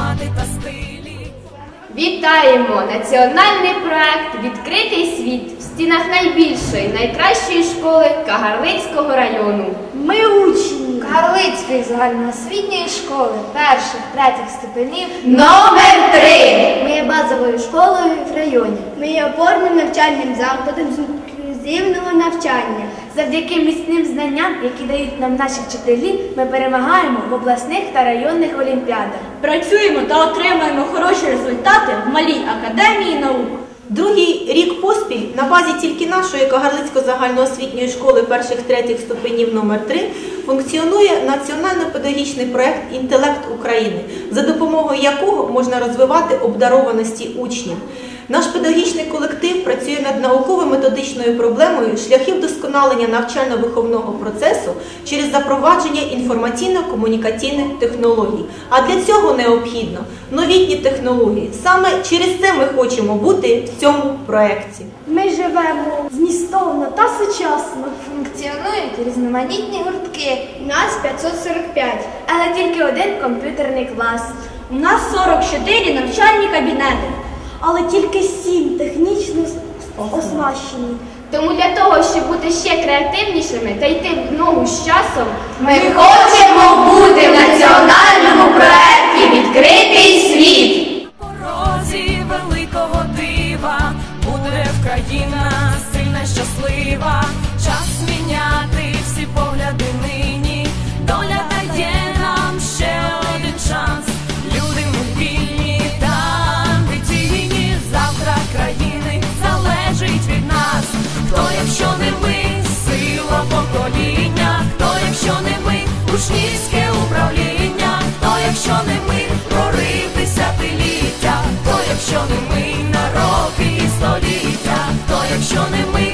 аромати та стилі. Вітаємо! Національний проект Відкритий світ в стінах найбільшої, найкращої школи Кагарлицького району. Ми учні Карлицької загальноосвітньої школи перших, третіх ступенів. Номер три! Ми є базовою школою в районі. Ми є опорним навчальним закладом з інклюзивного навчання. Завдяки міцним знанням, які дають нам наші вчителі, ми перемагаємо в обласних та районних олімпіадах. Працюємо та отримуємо хороші результати в малій академії наук. Другий рік поспіль на базі тільки нашої Кагарлицької загальноосвітньої школи перших третіх ступенів номер 3 функціонує національно-педагогічний проект Інтелект України, за допомогою якого можна розвивати обдарованості учнів. Наш педагогічний колектив працює над науково-методичною проблемою шляхів вдосконалення навчально-виховного процесу через запровадження інформаційно-комунікаційних технологій. А для цього необхідно новітні технології. Саме через це ми хочемо бути в цьому проєкті. Ми живемо змістовно та сучасно. Функціонують різноманітні гуртки. Нас 545, але тільки один комп'ютерний клас. У нас 44 навчальні кабінети. Але тільки сім технічно оснащені. Тому для того, щоб бути ще креативнішими та йти в ногу з часом, Ми хочемо бути в національному проекті Відкритий хто,